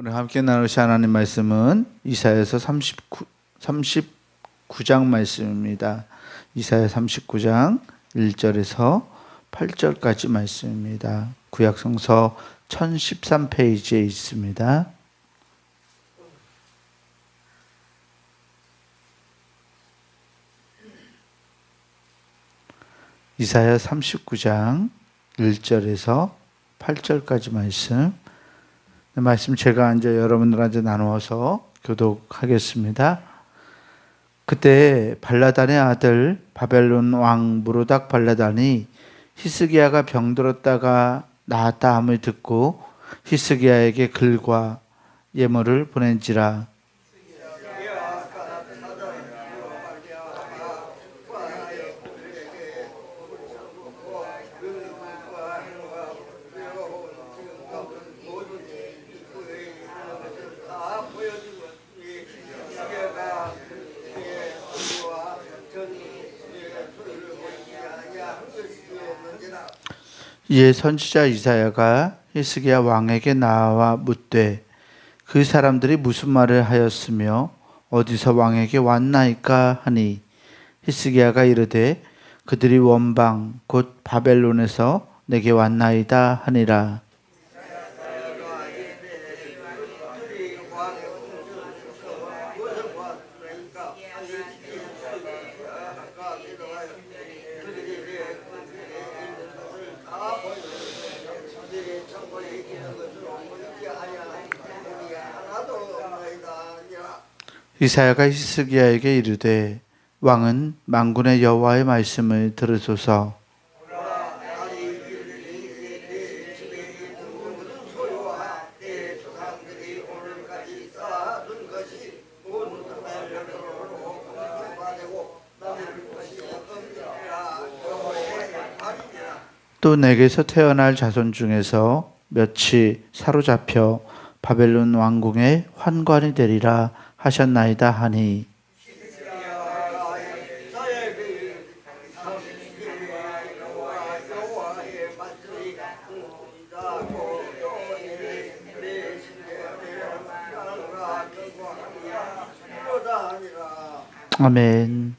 오늘 함께 나누실 하나님 말씀은 이사야서 39, 39장 말씀입니다. 이사야 39장 1절에서 8절까지 말씀입니다. 구약성서 1013페이지에 있습니다. 이사야 39장 1절에서 8절까지 말씀. 네, 말씀 제가 이제 여러분들한테 나누어서 교독하겠습니다. 그때 발라단의 아들 바벨론 왕 무로닥 발라단이 히스기야가 병들었다가 나았다 함을 듣고 히스기야에게 글과 예물을 보낸지라 이에 선지자 이사야가 히스기야 왕에게 나와 묻되 그 사람들이 무슨 말을 하였으며 어디서 왕에게 왔나이까 하니? 히스기야가 이르되 그들이 원방 곧 바벨론에서 내게 왔나이다 하니라 이사야가 히스기야에게 이르되 왕은 만군의 여호와의 말씀을 들으소서. 또 내게서 태어날 자손 중에서 몇이 사로잡혀 바벨론 왕궁의 환관이 되리라 하셨나이다 하니 아멘.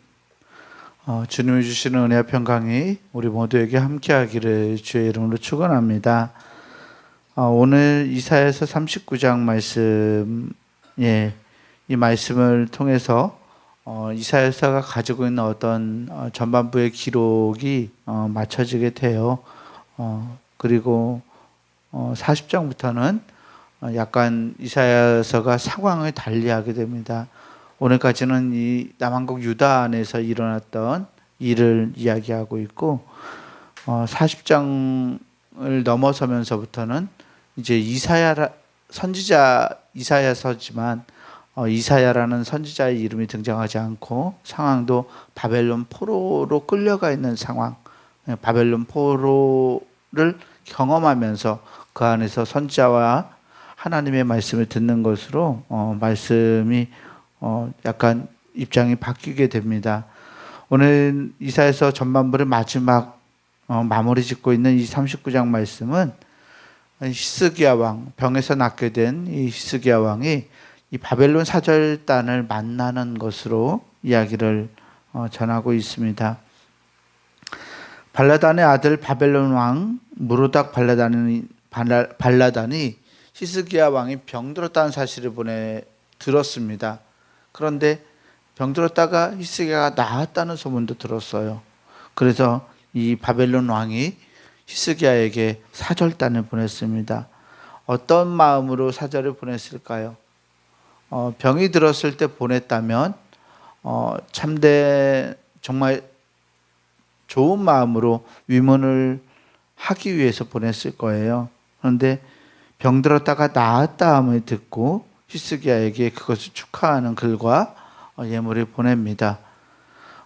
어, 주님이 주시는 은혜와 평강이 우리 모두에게 함께하기를 주의 이름으로 축원합니다. 어, 오늘 이사야서 39장 말씀, 예, 이 말씀을 통해서 어, 이사야서가 가지고 있는 어떤 어, 전반부의 기록이 어, 맞춰지게 돼요. 어, 그리고 어, 40장부터는 어, 약간 이사야서가 상황을 달리하게 됩니다. 오늘까지는 이 남한국 유다 안에서 일어났던 일을 이야기하고 있고 어, 40장을 넘어서면서부터는 이제 이사야 선지자 이사야서지만 어, 이사야라는 선지자의 이름이 등장하지 않고 상황도 바벨론 포로로 끌려가 있는 상황, 예, 바벨론 포로를 경험하면서 그 안에서 선지자와 하나님의 말씀을 듣는 것으로 어, 말씀이 어, 약간 입장이 바뀌게 됩니다. 오늘 이사에서 전반부를 마지막 어, 마무리 짓고 있는 이 39장 말씀은 히스기야 왕 병에서 낫게 된 이 히스기야 왕이 이 바벨론 사절단을 만나는 것으로 이야기를 어, 전하고 있습니다. 발라단의 아들 바벨론 왕 무로닥 발라단이 발라, 발라단이 히스기야 왕이 병들었다는 사실을 보내 들었습니다. 그런데 병들었다가 히스기야가 나았다는 소문도 들었어요. 그래서 이 바벨론 왕이 히스기야에게 사절단을 보냈습니다. 어떤 마음으로 사절을 보냈을까요? 어, 병이 들었을 때 보냈다면 어, 참된 정말 좋은 마음으로 위문을 하기 위해서 보냈을 거예요. 그런데 병 들었다가 나았다 함을 듣고 히스기야에게 그것을 축하하는 글과 어, 예물을 보냅니다.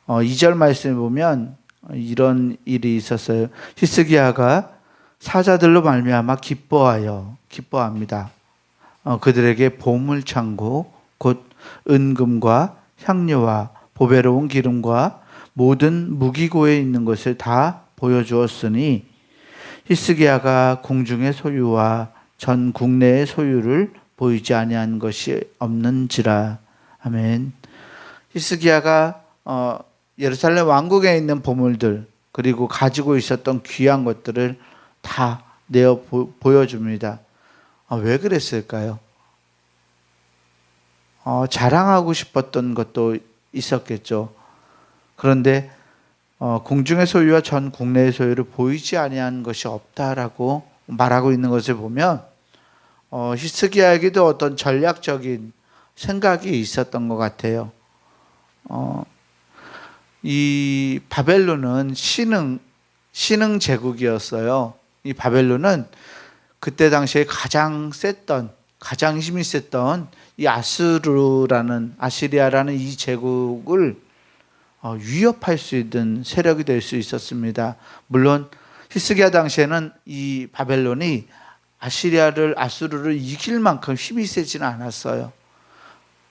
어, 2절 말씀을 보면 이런 일이 있었어요. 히스기야가 사자들로 말미암아 기뻐하여 기뻐합니다. 어, 그들에게 보물 창고 곧 은금과 향료와 보배로운 기름과 모든 무기고에 있는 것을 다 보여주었으니 히스기야가 궁중의 소유와 전 국내의 소유를 보이지 아니한 것이 없는지라 아멘. 히스기야가 어, 예루살렘 왕국에 있는 보물들 그리고 가지고 있었던 귀한 것들을 다 내어 보, 보여줍니다. 아, 왜 그랬을까요? 어, 자랑하고 싶었던 것도 있었겠죠. 그런데 어, 궁중의 소유와 전 국내의 소유를 보이지 아니한 것이 없다라고 말하고 있는 것을 보면 어, 히스기야에게도 어떤 전략적인 생각이 있었던 것 같아요. 어, 이 바벨론은 신흥 신흥 제국이었어요. 이 바벨론은 그때 당시에 가장 셌던 가장 힘이 셌던 이 아스루라는 아시리아라는 이 제국을 어, 위협할 수 있는 세력이 될 수 있었습니다. 물론 히스기야 당시에는 이 바벨론이 아시리아를 아수르를 이길 만큼 힘이 세지는 않았어요.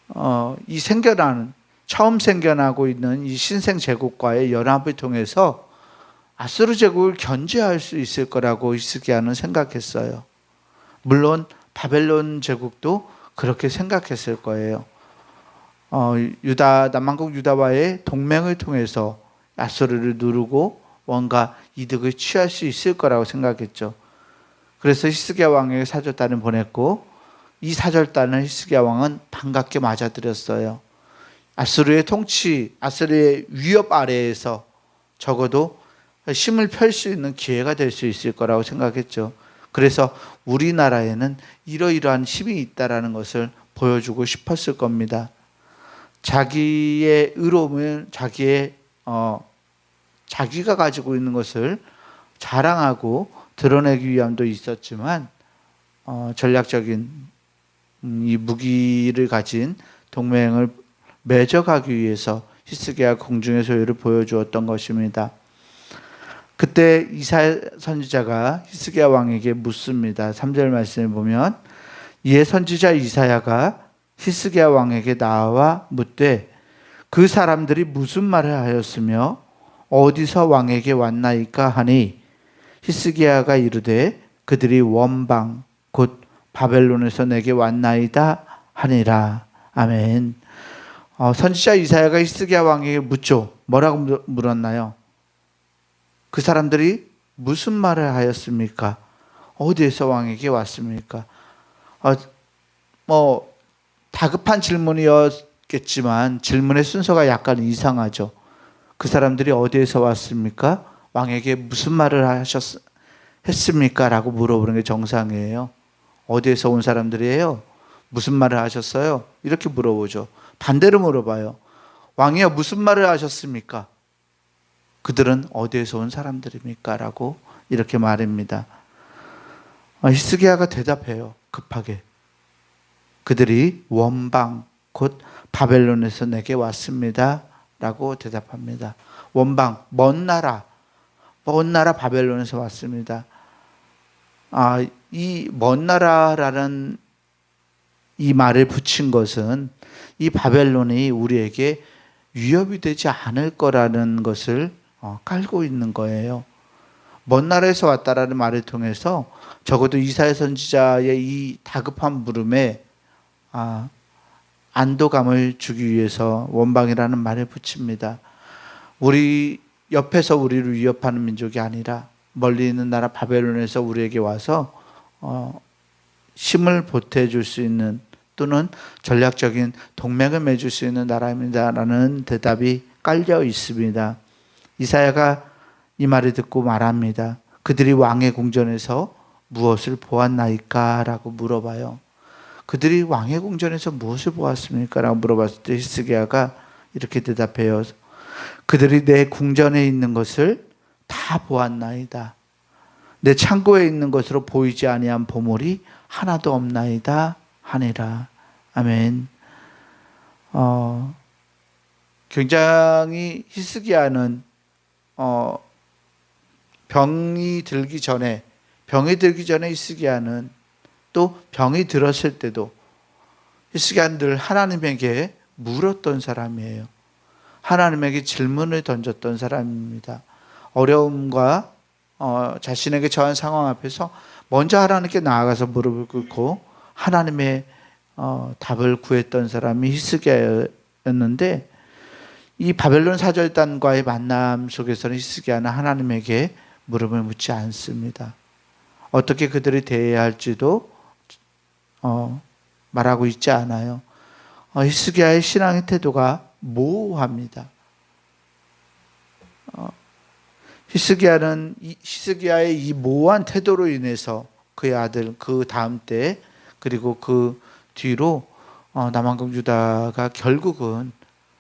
어, 이 생겨나는 처음 생겨나고 있는 이 신생 제국과의 연합을 통해서 아수르 제국을 견제할 수 있을 거라고 히스기야는 생각했어요. 물론 바벨론 제국도 그렇게 생각했을 거예요. 어, 유다 남한국 유다와의 동맹을 통해서 아수르를 누르고 뭔가 이득을 취할 수 있을 거라고 생각했죠. 그래서 히스기야 왕에게 사절단을 보냈고 이 사절단을 히스기야 왕은 반갑게 맞아들였어요. 아수르의 통치, 아수르의 위협 아래에서 적어도 힘을 펼 수 있는 기회가 될 수 있을 거라고 생각했죠. 그래서 우리나라에는 이러이러한 힘이 있다라는 것을 보여주고 싶었을 겁니다. 자기의 의로움을 자기의 어, 자기가 가지고 있는 것을 자랑하고 드러내기 위함도 있었지만 어, 전략적인 음, 이 무기를 가진 동맹을 맺어가기 위해서 히스기야 공중의 소유를 보여주었던 것입니다. 그때 이사 선지자가 히스기야 왕에게 묻습니다. 3절 말씀을 보면 이에 선지자 이사야가 히스기야 왕에게 나와 묻되 그 사람들이 무슨 말을 하였으며 어디서 왕에게 왔나이까 하니 히스기야가 이르되 그들이 원방 곧 바벨론에서 내게 왔나이다 하니라 아멘. 어, 선지자 이사야가 히스기야 왕에게 묻죠. 뭐라고 물었나요? 그 사람들이 무슨 말을 하였습니까? 어디에서 왕에게 왔습니까? 어, 뭐 다급한 질문이었겠지만 질문의 순서가 약간 이상하죠. 그 사람들이 어디에서 왔습니까? 왕에게 무슨 말을 하셨 했습니까? 라고 물어보는 게 정상이에요. 어디에서 온 사람들이에요? 무슨 말을 하셨어요? 이렇게 물어보죠. 반대로 물어봐요. 왕이여 무슨 말을 하셨습니까? 그들은 어디에서 온 사람들입니까? 라고 이렇게 말합니다. 아, 히스기야가 대답해요. 급하게. 그들이 원방 곧 바벨론에서 내게 왔습니다. 라고 대답합니다. 원방 먼 나라 먼 나라 바벨론에서 왔습니다. 아, 이 먼 나라라는 이 말을 붙인 것은 이 바벨론이 우리에게 위협이 되지 않을 거라는 것을 어, 깔고 있는 거예요. 먼 나라에서 왔다라는 말을 통해서 적어도 이사야 선지자의 이 다급한 물음에 아, 안도감을 주기 위해서 원방이라는 말을 붙입니다. 우리 옆에서 우리를 위협하는 민족이 아니라 멀리 있는 나라 바벨론에서 우리에게 와서 어, 힘을 보태줄 수 있는 또는 전략적인 동맹을 맺을 수 있는 나라입니다라는 대답이 깔려 있습니다. 이사야가 이 말을 듣고 말합니다. 그들이 왕의 궁전에서 무엇을 보았나이까라고 물어봐요. 그들이 왕의 궁전에서 무엇을 보았습니까? 라고 물어봤을 때 히스기야가 이렇게 대답해요. 그들이 내 궁전에 있는 것을 다 보았나이다. 내 창고에 있는 것으로 보이지 아니한 보물이 하나도 없나이다 하니라. 아멘. 어, 굉장히 히스기야는 어, 병이 들기 전에 병이 들기 전에 히스기야는 또 병이 들었을 때도 히스기야는 늘 하나님에게 물었던 사람이에요. 하나님에게 질문을 던졌던 사람입니다. 어려움과 어, 자신에게 처한 상황 앞에서 먼저 하나님께 나아가서 무릎을 꿇고 하나님의 어, 답을 구했던 사람이 히스기야였는데 이 바벨론 사절단과의 만남 속에서는 히스기야는 하나님에게 물음을 묻지 않습니다. 어떻게 그들이 대해야 할지도 어, 말하고 있지 않아요. 어, 히스기야의 신앙의 태도가 모호합니다. 어, 히스기야는 이, 히스기야의 이 모호한 태도로 인해서 그의 아들 그 다음 때 그리고 그 뒤로 어, 남한국 유다가 결국은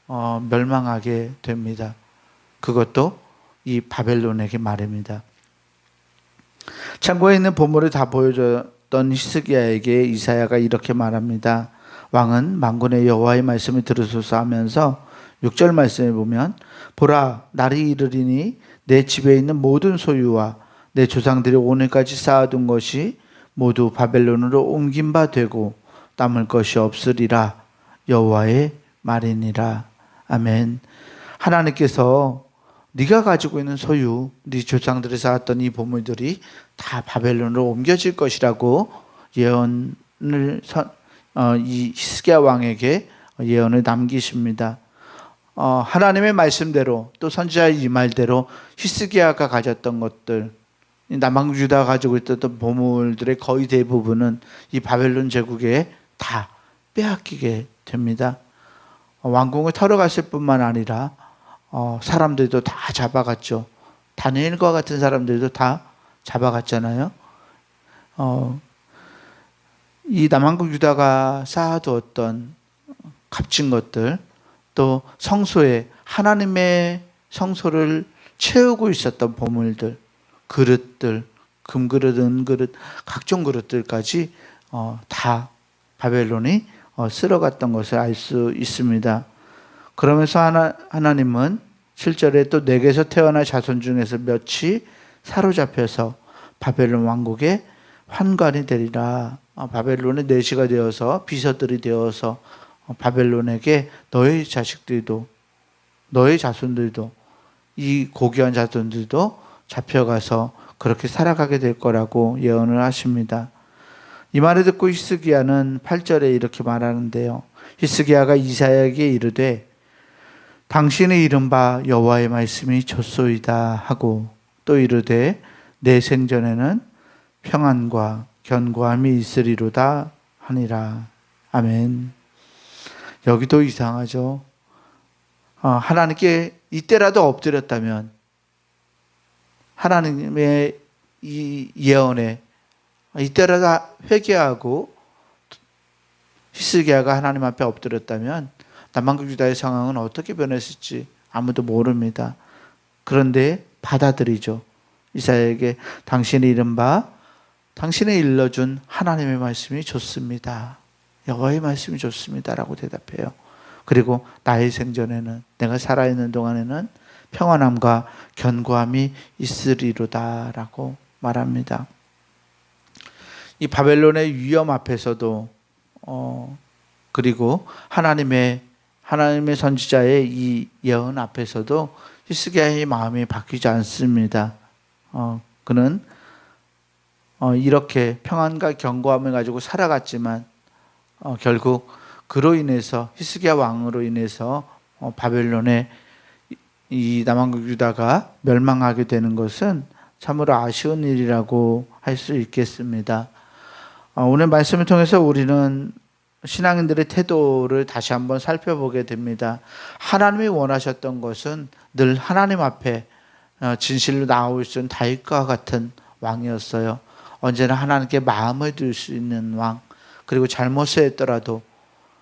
어, 멸망하게 됩니다. 그것도 이 바벨론에게 말입니다. 참고에 있는 보물을 다 보여줬던 히스기야에게 이사야가 이렇게 말합니다. 왕은 만군의 여호와의 말씀을 들으소서 하면서 6절 말씀에 보면 보라 날이 이르리니 내 집에 있는 모든 소유와 내 조상들이 오늘까지 쌓아둔 것이 모두 바벨론으로 옮긴 바 되고 남을 것이 없으리라 여호와의 말이니라 아멘 하나님께서 네가 가지고 있는 소유, 네 조상들이 쌓았던 이 보물들이 다 바벨론으로 옮겨질 것이라고 예언을 선, 어, 이 히스기야 왕에게 예언을 남기십니다. 어, 하나님의 말씀대로 또 선지자의 이 말대로 히스기야가 가졌던 것들 남방 유다 가지고 있었던 보물들의 거의 대부분은 이 바벨론 제국에 다 빼앗기게 됩니다. 어, 왕궁을 털어갔을 뿐만 아니라 어, 사람들도 다 잡아갔죠. 다니엘과 같은 사람들도 다 잡아갔잖아요. 어, 이 남한국 유다가 쌓아두었던 값진 것들, 또 성소에 하나님의 성소를 채우고 있었던 보물들, 그릇들, 금그릇, 은그릇, 각종 그릇들까지 어, 다 바벨론이 어, 쓸어갔던 것을 알 수 있습니다. 그러면서 하나, 하나님은 7절에 또 내게서 태어난 자손 중에서 몇이 사로잡혀서 바벨론 왕국의 환관이 되리라. 어, 바벨론의 내시가 되어서 비서들이 되어서 어, 바벨론에게 너의 자식들도 너의 자손들도 이 고귀한 자손들도 잡혀가서 그렇게 살아가게 될 거라고 예언을 하십니다. 이 말을 듣고 히스기야는 8절에 이렇게 말하는데요. 히스기야가 이사야에게 이르되 당신의 이른바 여호와의 말씀이 좋소이다 하고 또 이르되 내 생전에는 평안과 견고함이 있으리로다 하니라. 아멘. 여기도 이상하죠. 어, 하나님께 이때라도 엎드렸다면 하나님의 이 예언에 이때라도 회개하고 히스기야가 하나님 앞에 엎드렸다면 남한국 유다의 상황은 어떻게 변했을지 아무도 모릅니다. 그런데 받아들이죠. 이사야에게 당신의 이른바 당신의 일러준 하나님의 말씀이 좋습니다. 여호와의 말씀이 좋습니다라고 대답해요. 그리고 나의 생전에는 내가 살아있는 동안에는 평안함과 견고함이 있으리로다라고 말합니다. 이 바벨론의 위험 앞에서도 어 그리고 하나님의 하나님의 선지자의 이 예언 앞에서도 히스기야의 마음이 바뀌지 않습니다. 어 그는 어 이렇게 평안과 견고함을 가지고 살아갔지만 어 결국 그로 인해서 히스기야 왕으로 인해서 어 바벨론의 이 남한국 유다가 멸망하게 되는 것은 참으로 아쉬운 일이라고 할 수 있겠습니다. 어, 오늘 말씀을 통해서 우리는 신앙인들의 태도를 다시 한번 살펴보게 됩니다. 하나님이 원하셨던 것은 늘 하나님 앞에 어, 진실로 나올 수 있는 다윗과 같은 왕이었어요. 언제나 하나님께 마음을 들 수 있는 왕, 그리고 잘못을 했더라도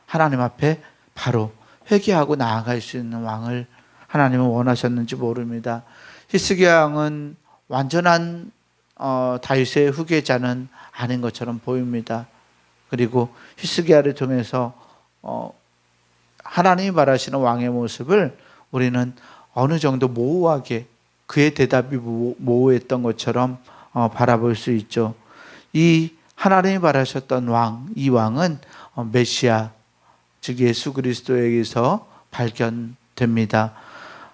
하나님 앞에 바로 회개하고 나아갈 수 있는 왕을 하나님은 원하셨는지 모릅니다. 히스기야 왕은 완전한 어, 다윗의 후계자는 아닌 것처럼 보입니다. 그리고 히스기야를 통해서 어, 하나님이 말하시는 왕의 모습을 우리는 어느 정도 모호하게 그의 대답이 모호했던 것처럼 어, 바라볼 수 있죠. 이 하나님이 말하셨던 왕, 이 왕은 어, 메시아, 즉 예수 그리스도에게서 발견됩니다.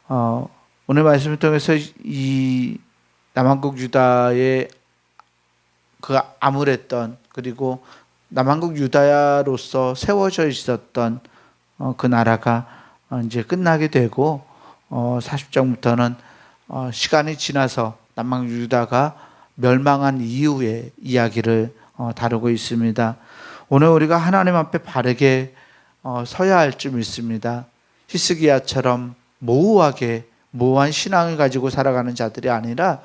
어, 오늘 말씀을 통해서 이 남한국 유다의 그 암울했던 그리고 남한국 유다야로서 세워져 있었던 어, 그 나라가 어, 이제 끝나게 되고 어, 40장부터는 어, 시간이 지나서 남한국 유다가 멸망한 이후의 이야기를 어, 다루고 있습니다. 오늘 우리가 하나님 앞에 바르게 어, 서야 할 줄 믿습니다. 히스기야처럼 모호하게 모호한 신앙을 가지고 살아가는 자들이 아니라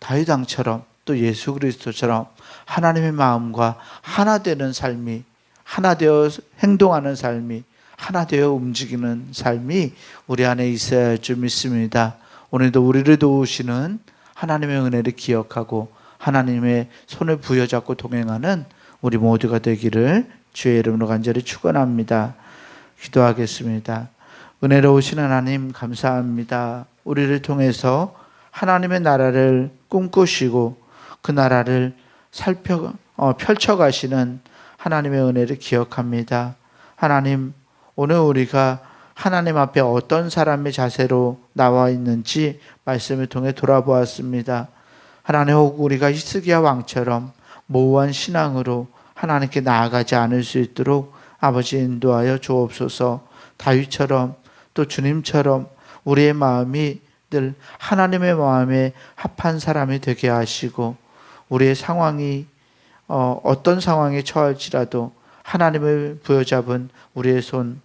다윗왕처럼 또 예수 그리스도처럼 하나님의 마음과 하나 되는 삶이 하나 되어 행동하는 삶이 하나 되어 움직이는 삶이 우리 안에 있어야 할 줄 믿습니다. 오늘도 우리를 도우시는 하나님의 은혜를 기억하고 하나님의 손을 부여잡고 동행하는 우리 모두가 되기를 주의 이름으로 간절히 축원합니다. 기도하겠습니다. 은혜로우신 하나님 감사합니다. 우리를 통해서 하나님의 나라를 꿈꾸시고 그 나라를 살펴 어, 펼쳐 가시는 하나님의 은혜를 기억합니다. 하나님 오늘 우리가 하나님 앞에 어떤 사람의 자세로 나와 있는지 말씀을 통해 돌아보았습니다. 하나님 혹 우리가 히스기야 왕처럼 모호한 신앙으로 하나님께 나아가지 않을 수 있도록 아버지 인도하여 주옵소서. 다윗처럼 또 주님처럼 우리의 마음이 늘 하나님의 마음에 합한 사람이 되게 하시고 우리의 상황이 어, 어떤 상황에 처할지라도 하나님을 부여잡은 우리의 손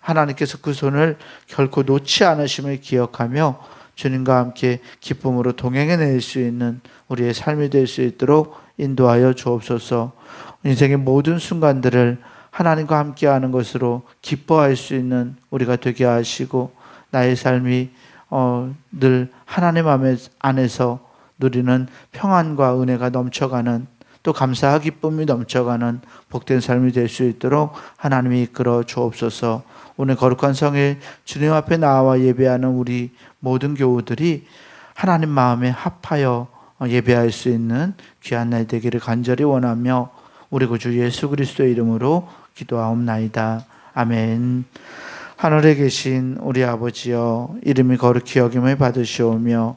하나님께서 그 손을 결코 놓지 않으심을 기억하며 주님과 함께 기쁨으로 동행해 낼 수 있는 우리의 삶이 될 수 있도록 인도하여 주옵소서. 인생의 모든 순간들을 하나님과 함께하는 것으로 기뻐할 수 있는 우리가 되게 하시고 나의 삶이 어, 늘 하나님 안에서 누리는 평안과 은혜가 넘쳐가는 또 감사와 기쁨이 넘쳐가는 복된 삶이 될 수 있도록 하나님이 이끌어 주옵소서. 오늘 거룩한 성에 주님 앞에 나와 예배하는 우리 모든 교우들이 하나님 마음에 합하여 예배할 수 있는 귀한 날 되기를 간절히 원하며 우리 구주 예수 그리스도의 이름으로 기도하옵나이다. 아멘. 하늘에 계신 우리 아버지여 이름이 거룩히 여김을 받으시오며